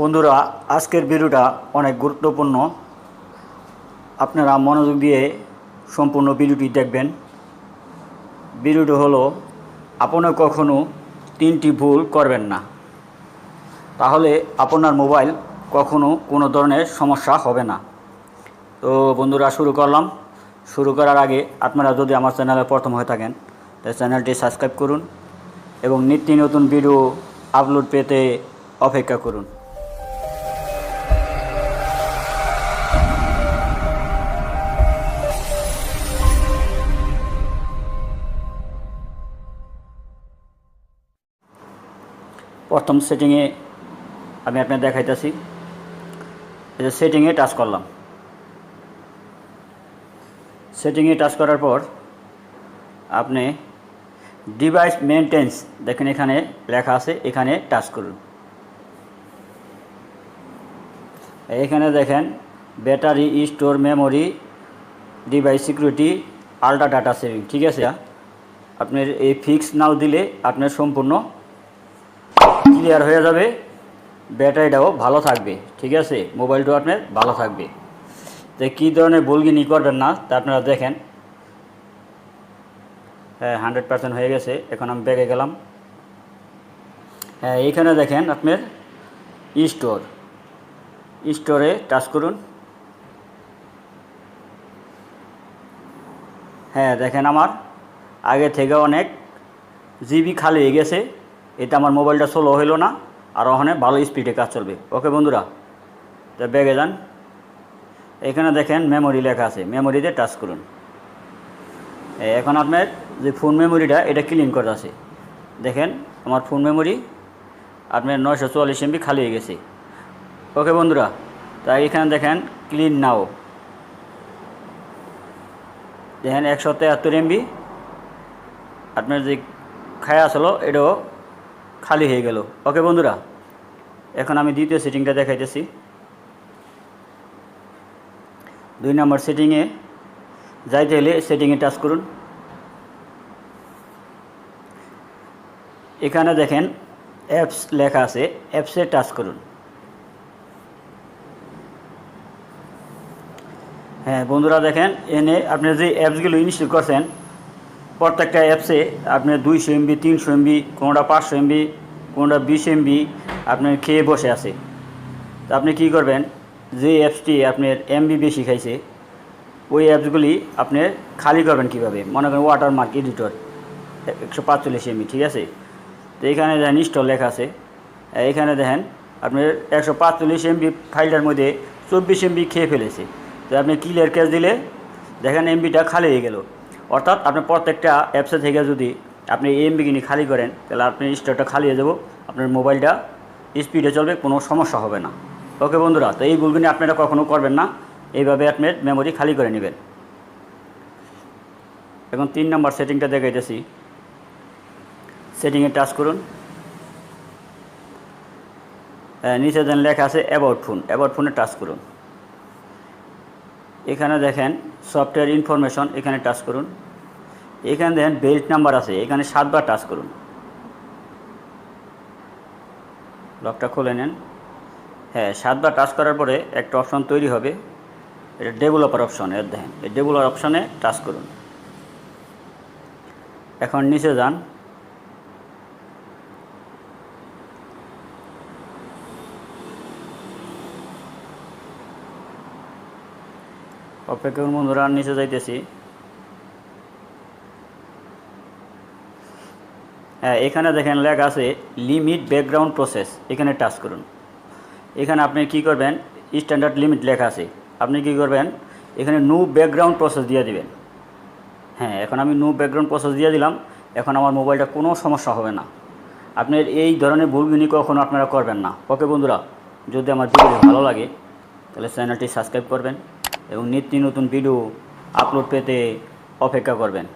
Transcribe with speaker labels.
Speaker 1: বন্ধুরা, আজকের ভিডিওটা অনেক গুরুত্বপূর্ণ। আপনারা মনোযোগ দিয়ে সম্পূর্ণ ভিডিওটি দেখবেন। ভিডিওটি হলো, আপনি কখনো তিনটি ভুল করবেন না। তাহলে আপনার মোবাইল কখনো কোনো ধরনের সমস্যা হবে না। তো বন্ধুরা, শুরু করলাম। শুরু করার আগে আপনারা যদি আমার চ্যানেলে প্রথম হয়ে থাকেন, তাহলে চ্যানেলটি সাবস্ক্রাইব করুন এবং নিত্য নতুন ভিডিও আপলোড পেতে অপেক্ষা করুন। প্রথম সেটিংয়ে আমি আপনার দেখাইতেছি। এই সেটিংয়ে টাচ করলাম। সেটিংয়ে টাচ করার পর আপনি ডিভাইস মেনটেন্স দেখেন এখানে লেখা আছে, এখানে টাচ করুন। এখানে দেখেন battery store memory device security ultra data saving ঠিক আছে? আপনার এই ফিক্স নাও দিলে আপনার সম্পূর্ণ ক্লিয়ার হয়ে যাবে। ব্যাটারিটাও ভালো থাকবে, ঠিক আছে? মোবাইলটাও আপনার ভালো থাকবে। তো কী ধরনের বলগিনি করবেন না, তা আপনারা দেখেন। হ্যাঁ হান্ড্রেড পার্সেন্ট হয়ে গেছে, এখন আমি ব্যাগে গেলাম। হ্যাঁ এইখানে দেখেন আপনার স্টোর স্টোরে টাচ করুন। হ্যাঁ দেখেন আমার। আগে থেকে অনেক জিবি খালি হয়ে গেছে। এতে আমার মোবাইলটা স্লো হইল না, আর ওখানে ভালো স্পিডে কাজ চলবে। ওকে বন্ধুরা, তো ব্যাগে যান। এখানে দেখেন মেমোরি লেখা আছে মেমোরিতে টাচ করুন। এখন আপনার যে ফোন মেমোরিটা এটা ক্লিন করা আছে। দেখেন, আমার ফোন মেমোরি আপনার নয়শো চুয়াল্লিশ এমবি খালি হয়ে গেছে। ওকে বন্ধুরা তাই এখানে দেখেন ক্লিন নাও দেখেন একশো তেহাত্তর এমবি আপনার যে খায়া আসলো, এটাও খালি হয়ে গেল। ওকে বন্ধুরা, এখন আমি দ্বিতীয় সেটিংটা দেখাইতেছি। দুই নম্বর সেটিংয়ে যাইতে হলে সেটিংয়ে টাচ করুন। এখানে দেখেন অ্যাপস লেখা আছে অ্যাপসে টাচ করুন। হ্যাঁ বন্ধুরা দেখেন, এনে আপনি যে অ্যাপসগুলো ইনস্টল করছেন প্রত্যেকটা অ্যাপসে আপনার দুইশো এমবি তিনশো এমবি কোনোটা পাঁচশো এমবি কোনোটা বিশ এমবি আপনার খেয়ে বসে আছে। তো আপনি কী করবেন, যে অ্যাপসটি আপনার এমবি বেশি খাইছে, ওই অ্যাপসগুলি আপনি খালি করবেন কীভাবে? মনে করেন ওয়াটারমার্ক এডিটর একশো পাঁচচল্লিশ এমবি ঠিক আছে? তো এখানে দেখেন ইনস্টল লেখা আছে। এখানে দেখেন আপনার একশো পাঁচচল্লিশ এমবি ফাইলটার মধ্যে চব্বিশ এমবি খেয়ে ফেলেছে। তো আপনি ক্লিয়ার ক্যাশ দিলে দেখেন এমবিটা খালি হয়ে গেল। অর্থাৎ আপনি প্রত্যেকটা অ্যাপসে থেকে যদি আপনি এমবি কিনে খালি করেন, তাহলে আপনি স্টোরটা খালি হয়ে যাব আপনার মোবাইলটা স্পিডে চলবে, কোনো সমস্যা হবে না। ওকে বন্ধুরা, তো এই ভুলগুলি আপনারা কখনো করবেন না। এইভাবে আপনার মেমোরি খালি করে নেবেন। এখন তিন নম্বর সেটিংটা দেখাইতেছি। সেটিংয়ে টাচ করুন। নিচে দেন লেখা আছে অ্যাবাউট ফোন অ্যাবাউট ফোনে টাচ করুন। এখানে দেখেন সফটওয়্যার ইনফরমেশন, এখানে টাচ করুন। এখানে দেখেন বেল্ট নাম্বার আছে, এখানে সাতবার টাচ করুন। লকটা খুলে নেন। হ্যাঁ সাতবার টাচ করার পরে একটা অপশন তৈরি হবে। এটা ডেভেলপার অপশন, এর দেখেন। এই ডেভেলপার অপশনে টাচ করুন। এখন নিচে যান। অপেক্ষা করুন, বন্ধুরা নিচে যাইতেছি। হ্যাঁ এখানে দেখেন লেখা আছে লিমিট ব্যাকগ্রাউন্ড প্রসেস এখানে টাচ করুন। এখানে আপনি কি করবেন স্ট্যান্ডার্ড লিমিট লেখা আছে। আপনি কি করবেন, এখানে নো ব্যাকগ্রাউন্ড প্রসেস দিয়ে দিবেন। হ্যাঁ এখন আমি নো ব্যাকগ্রাউন্ড প্রসেস দিয়ে দিলাম, এখন আমার মোবাইলটা কোনো সমস্যা হবে না। আপনার এই ধরনের ভুলগুলি কখনো আপনারা করবেন না। ওকে, বন্ধুরা, যদি আমার ভিডিও ভালো লাগে, তাহলে চ্যানেলটি সাবস্ক্রাইব করবেন। এবং নিত্য নতুন ভিডিও আপলোড পেতে অপেক্ষা করবেন।